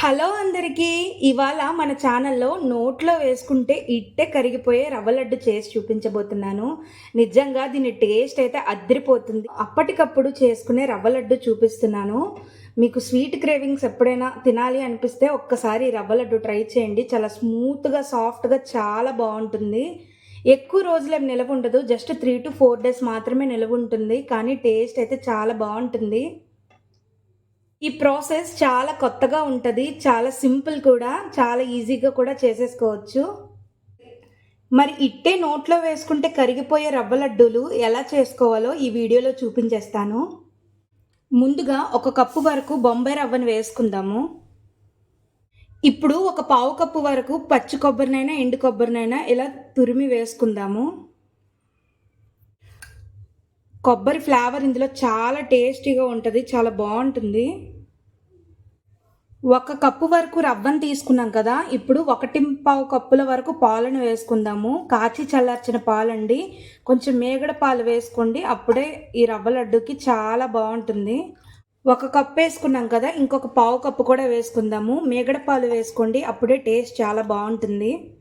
Hello అందరికీ ఇవాళ మన ఛానల్లో నోట్లో వేసుకుంటే ఇట్టే కరిగిపోయే రవ్వ లడ్డు చేసి చూపించబోతున్నాను. నిజంగా దీని టేస్ట్ అయితే అద్దరిపోతుంది. అప్పటికప్పుడు చేసుకునే రవ్వ లడ్డు చూపిస్తున్నాను. మీకు స్వీట్ క్రేవింగ్స్ ఎప్పుడైనా తినాలి అనిపిస్తే ఒక్కసారి రవ్వ లడ్డు ట్రై చేయండి. చాలా స్మూత్గా సాఫ్ట్గా చాలా బాగుంటుంది. ఎక్కువ రోజులు ఏం నిలవ ఉండదు. Just three to four days మాత్రమే నిలవ ఉంటుంది. కానీ టేస్ట్ అయితే చాలా బాగుంటుంది. ఈ ప్రాసెస్ చాలా కొత్తగా ఉంటుంది చాలా సింపుల్ కూడా చాలా ఈజీగా కూడా చేసేసుకోవచ్చు. మరి ఇట్టే నోట్లో వేసుకుంటే కరిగిపోయే రవ్వ లడ్డూలు ఎలా చేసుకోవాలో ఈ వీడియోలో చూపించేస్తాను. ముందుగా ఒక కప్పు వరకు బొంబాయి రవ్వను వేసుకుందాము. ఇప్పుడు ఒక పావు కప్పు వరకు పచ్చి కొబ్బరినైనా ఎండు కొబ్బరినైనా ఇలా తురిమి వేసుకుందాము. కొబ్బరి ఫ్లేవర్ ఇందులో చాలా టేస్టీగా ఉంటుంది చాలా బాగుంటుంది. ఒక కప్పు వరకు రవ్వను తీసుకున్నాం కదా ఇప్పుడు ఒకటి పావు కప్పుల వరకు పాలను వేసుకుందాము. కాచి చల్లార్చిన పాలండి. కొంచెం మేగడ పాలు వేసుకోండి అప్పుడే ఈ రవ్వ లడ్డుకి చాలా బాగుంటుంది. ఒక కప్పు వేసుకున్నాం కదా ఇంకొక పావు కప్పు కూడా వేసుకుందాము. మేగడ పాలు వేసుకోండి అప్పుడే టేస్ట్ చాలా బాగుంటుంది.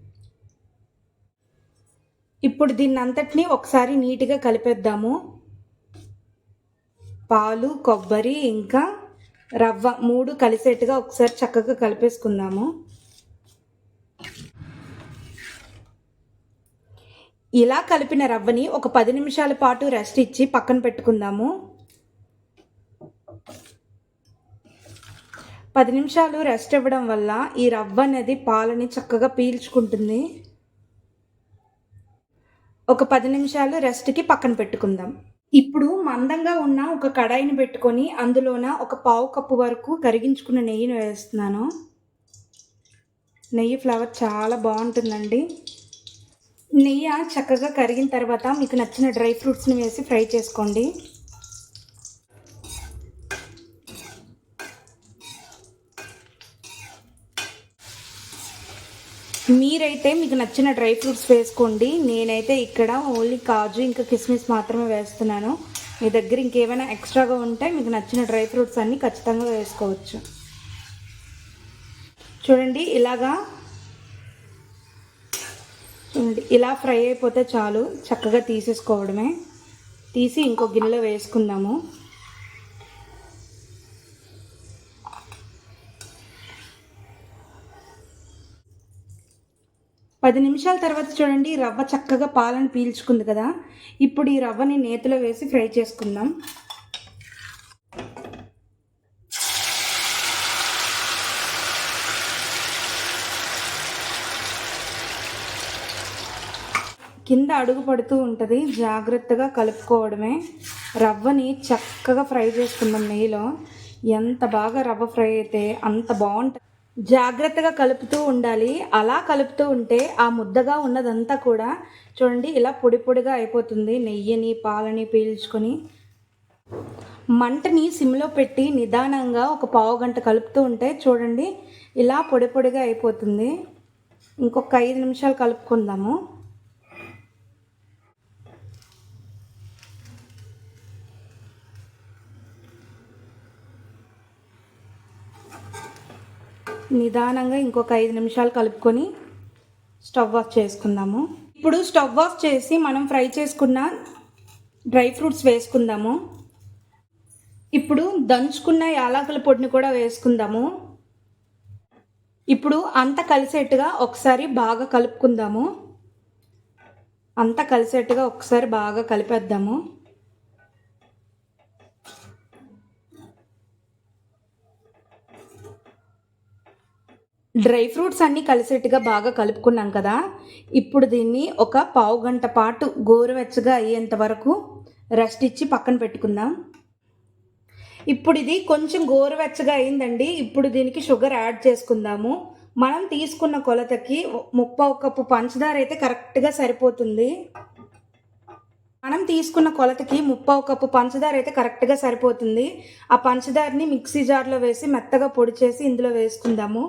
ఇప్పుడు దీన్ని అంతటినీ ఒకసారి నీట్గా కలిపేద్దాము. పాలు కొబ్బరి ఇంకా రవ్వ మూడు కలిసేట్టుగా ఒకసారి చక్కగా కలిపేసుకుందాము. ఇలా కలిపిన రవ్వని ఒక పది నిమిషాల పాటు రెస్ట్ ఇచ్చి పక్కన పెట్టుకుందాము. పది నిమిషాలు రెస్ట్ ఇవ్వడం వల్ల ఈ రవ్వ అనేది పాలని చక్కగా పీల్చుకుంటుంది. ఒక పది నిమిషాలు రెస్ట్కి పక్కన పెట్టుకుందాం. ఇప్పుడు మందంగా ఉన్న ఒక కడాయిని పెట్టుకొని అందులోన ఒక పావు కప్పు వరకు కరిగించుకున్న నెయ్యిని వేస్తున్నాను. నెయ్యి ఫ్లేవర్ చాలా బాగుంటుందండి. నెయ్యి చక్కగా కరిగిన తర్వాత మీకు నచ్చిన డ్రై ఫ్రూట్స్ని వేసి ఫ్రై చేసుకోండి. మీరైతే మీకు నచ్చిన డ్రై ఫ్రూట్స్ వేసుకోండి. నేనైతే ఇక్కడ ఓన్లీ కాజు ఇంకా కిస్మిస్ మాత్రమే వేస్తున్నాను. మీ దగ్గర ఇంకేమైనా ఎక్స్ట్రాగా ఉంటే మీకు నచ్చిన డ్రై ఫ్రూట్స్ అన్నీ ఖచ్చితంగా వేసుకోవచ్చు. చూడండి ఇలాగా చూడండి ఇలా ఫ్రై అయిపోతే చాలు. చక్కగా తీసేసుకోవడమే. తీసి ఇంకో గిన్నెలో వేసుకుందాము. పది నిమిషాల తర్వాత చూడండి రవ్వ చక్కగా పాలను పీల్చుకుంది కదా. ఇప్పుడు ఈ రవ్వని నేతిలో వేసి ఫ్రై చేసుకుందాం. కింద అడుగు పడుతూ ఉంటుంది జాగ్రత్తగా కలుపుకోవడమే. రవ్వని చక్కగా ఫ్రై చేసుకుందాం నెయ్యిలో. ఎంత బాగా రవ్వ ఫ్రై అయితే అంత బాగుంటుంది. జాగ్రత్తగా కలుపుతూ ఉండాలి. అలా కలుపుతూ ఉంటే ఆ ముద్దగా ఉన్నదంతా కూడా చూడండి ఇలా పొడి పొడిగా అయిపోతుంది. నెయ్యిని పాలని పీల్చుకొని మంటని సిమ్లో పెట్టి నిదానంగా ఒక పావు గంట కలుపుతూ ఉంటే చూడండి ఇలా పొడి పొడిగా అయిపోతుంది. ఇంకొక ఐదు నిమిషాలు కలుపుకుందాము. నిదానంగా ఇంకొక ఐదు నిమిషాలు కలుపుకొని స్టవ్ ఆఫ్ చేసుకుందాము. ఇప్పుడు స్టవ్ ఆఫ్ చేసి మనం ఫ్రై చేసుకున్న డ్రై ఫ్రూట్స్ వేసుకుందాము. ఇప్పుడు దంచుకున్న యాలకుల పొడిని కూడా వేసుకుందాము. ఇప్పుడు అంత కలిసేట్టుగా ఒకసారి బాగా కలుపుకుందాము. అంతా కలిసేట్టుగా ఒకసారి బాగా కలిపేద్దాము. డ్రై ఫ్రూట్స్ అన్నీ కలిసేట్టుగా బాగా కలుపుకున్నాం కదా. ఇప్పుడు దీన్ని ఒక పావు గంట పాటు గోరువెచ్చగా అయ్యేంత వరకు రెస్ట్ ఇచ్చి పక్కన పెట్టుకుందాం. ఇప్పుడు ఇది కొంచెం గోరువెచ్చగా అయిందండి. ఇప్పుడు దీనికి షుగర్ యాడ్ చేసుకుందాము. మనం తీసుకున్న కొలతకి ముప్పై కప్పు పంచదార అయితే కరెక్ట్గా సరిపోతుంది. మనం తీసుకున్న కొలతకి ముప్పావు కప్పు పంచదార అయితే కరెక్ట్గా సరిపోతుంది. ఆ పంచదారని మిక్సీ జార్లో వేసి మెత్తగా పొడి చేసి ఇందులో వేసుకుందాము.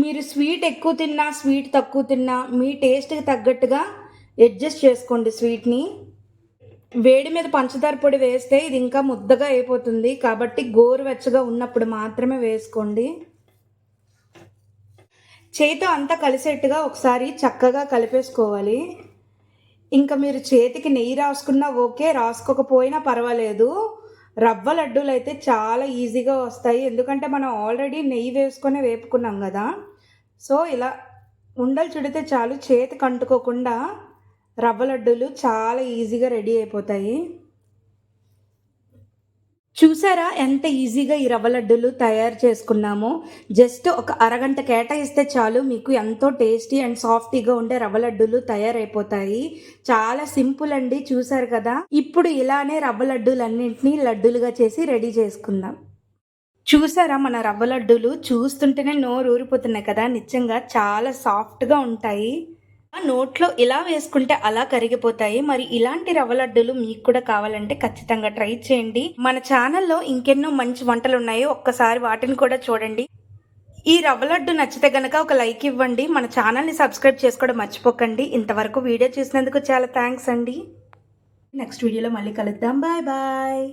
మీరు స్వీట్ ఎక్కువ తిన్నా స్వీట్ తక్కువ తిన్నా మీ టేస్ట్కి తగ్గట్టుగా అడ్జస్ట్ చేసుకోండి స్వీట్ని వేడి మీద పంచదార పొడి వేస్తే ఇది ఇంకా ముద్దగా అయిపోతుంది. కాబట్టి గోరువెచ్చగా ఉన్నప్పుడు మాత్రమే వేసుకోండి. చేతితో అంతా కలిసేట్టుగా ఒకసారి చక్కగా కలిపేసుకోవాలి. ఇంకా మీరు చేతికి నెయ్యి రాసుకున్నా ఓకే రాసుకోకపోయినా పర్వాలేదు. రవ్వ లడ్డూలు అయితే చాలా ఈజీగా వస్తాయి. ఎందుకంటే మనం ఆల్రెడీ నెయ్యి వేసుకొని వేపుకున్నాం కదా. సో ఇలా ఉండలు చుడితే చాలు చేతికి అంటుకోకుండా రవ్వ లడ్డూలు చాలా ఈజీగా రెడీ అయిపోతాయి. చూసారా ఎంత ఈజీగా ఈ రవ్వ లడ్డూలు తయారు చేసుకున్నామో? జస్ట్ ఒక అరగంట కేటాయిస్తే చాలు మీకు ఎంతో టేస్టీ అండ్ సాఫ్టీగా ఉండే రవ్వ లడ్డూలు తయారైపోతాయి. చాలా సింపుల్ అండి చూసారు కదా? ఇప్పుడు ఇలానే రవ్వ లడ్డూలన్నింటినీ లడ్డూలుగా చేసి రెడీ చేసుకుందాం. చూసారా మన రవ్వ లడ్డూలు? చూస్తుంటేనే నోరు ఊరిపోతున్నాయి కదా? నిజంగా చాలా సాఫ్ట్గా ఉంటాయి. నోట్లో ఇలా వేసుకుంటే అలా కరిగిపోతాయి. మరి ఇలాంటి రవ్వ లడ్డూలు మీకు కూడా కావాలంటే ఖచ్చితంగా ట్రై చేయండి. మన ఛానల్లో ఇంకెన్నో మంచి వంటలు ఉన్నాయి. ఒక్కసారి వాటిని కూడా చూడండి. ఈ రవ్వ లడ్డు నచ్చితే గనక ఒక లైక్ ఇవ్వండి. మన ఛానల్ని సబ్స్క్రైబ్ చేసుకోవడం మర్చిపోకండి. ఇంతవరకు వీడియో చూసినందుకు చాలా థ్యాంక్స్ అండి. నెక్స్ట్ వీడియోలో మళ్ళీ కలుద్దాం. Bye bye.